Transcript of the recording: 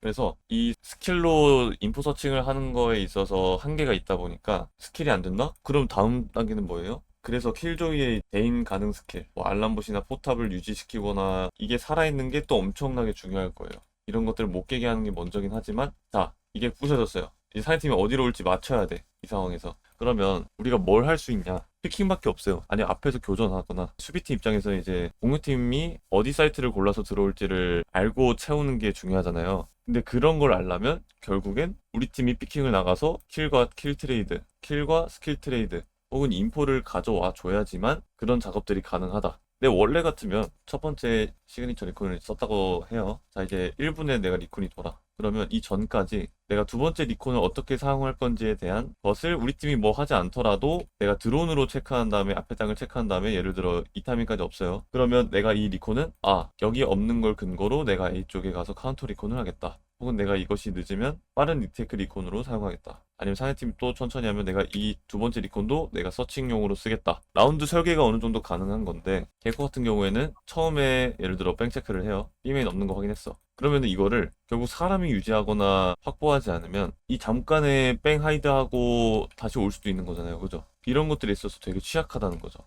그래서 이 스킬로 인포 서칭을 하는 거에 있어서 한계가 있다 보니까 스킬이 안 된다? 그럼 다음 단계는 뭐예요? 그래서 킬조이의 대인 가능 스킬, 뭐 알람봇이나 포탑을 유지시키거나 이게 살아있는 게 또 엄청나게 중요할 거예요. 이런 것들을 못 깨게 하는 게 먼저긴 하지만 자 이게 부셔졌어요. 이제 상대팀이 어디로 올지 맞춰야 돼. 이 상황에서. 그러면 우리가 뭘 할 수 있냐? 피킹밖에 없어요. 아니 앞에서 교전하거나 수비팀 입장에서 이제 공유팀이 어디 사이트를 골라서 들어올지를 알고 채우는 게 중요하잖아요. 근데 그런 걸 알려면 결국엔 우리 팀이 피킹을 나가서 킬과 킬 트레이드, 킬과 스킬 트레이드 혹은 인포를 가져와 줘야지만 그런 작업들이 가능하다. 근데 원래 같으면 첫 번째 시그니처 리콘을 썼다고 해요. 자, 이제 1분에 내가 리콘이 돌아. 그러면 이 전까지 내가 두 번째 리콘을 어떻게 사용할 건지에 대한 것을 우리 팀이 뭐 하지 않더라도 내가 드론으로 체크한 다음에 앞에 땅을 체크한 다음에 예를 들어 이 타이밍까지 없어요. 그러면 내가 이 리콘은 아, 여기 없는 걸 근거로 내가 A 쪽에 가서 카운터 리콘을 하겠다. 혹은 내가 이것이 늦으면 빠른 리테이크 리콘으로 사용하겠다. 아니면 상대팀이 또 천천히 하면 내가 이 두 번째 리콘도 내가 서칭용으로 쓰겠다. 라운드 설계가 어느 정도 가능한 건데 개코 같은 경우에는 처음에 예를 들어 뺑체크를 해요. B메인 없는 거 확인했어. 그러면 이거를 결국 사람이 유지하거나 확보하지 않으면 이 잠깐의 뺑 하이드하고 다시 올 수도 있는 거잖아요. 그죠? 이런 것들에 있어서 되게 취약하다는 거죠.